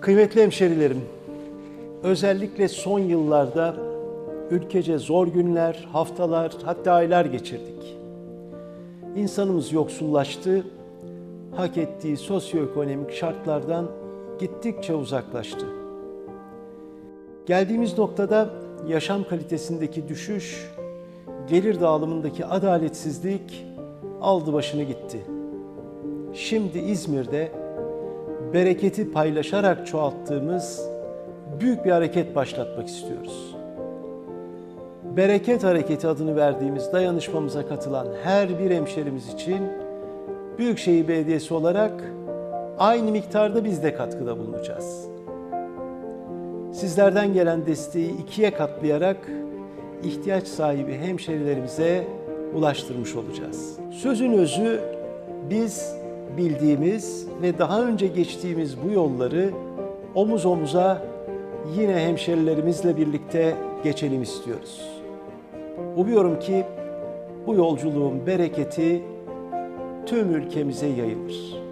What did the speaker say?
Kıymetli hemşerilerim, özellikle son yıllarda ülkece zor günler, haftalar, hatta aylar geçirdik. İnsanımız yoksullaştı, hak ettiği sosyoekonomik şartlardan gittikçe uzaklaştı. Geldiğimiz noktada yaşam kalitesindeki düşüş, gelir dağılımındaki adaletsizlik aldı başını gitti. Şimdi İzmir'de bereketi paylaşarak çoğalttığımız büyük bir hareket başlatmak istiyoruz. Bereket Hareketi adını verdiğimiz dayanışmamıza katılan her bir hemşerimiz için Büyükşehir Belediyesi olarak aynı miktarda biz de katkıda bulunacağız. Sizlerden gelen desteği ikiye katlayarak ihtiyaç sahibi hemşerilerimize ulaştırmış olacağız. Sözün özü biz bildiğimiz ve daha önce geçtiğimiz bu yolları omuz omuza yine hemşerilerimizle birlikte geçelim istiyoruz. Umuyorum ki bu yolculuğun bereketi tüm ülkemize yayılır.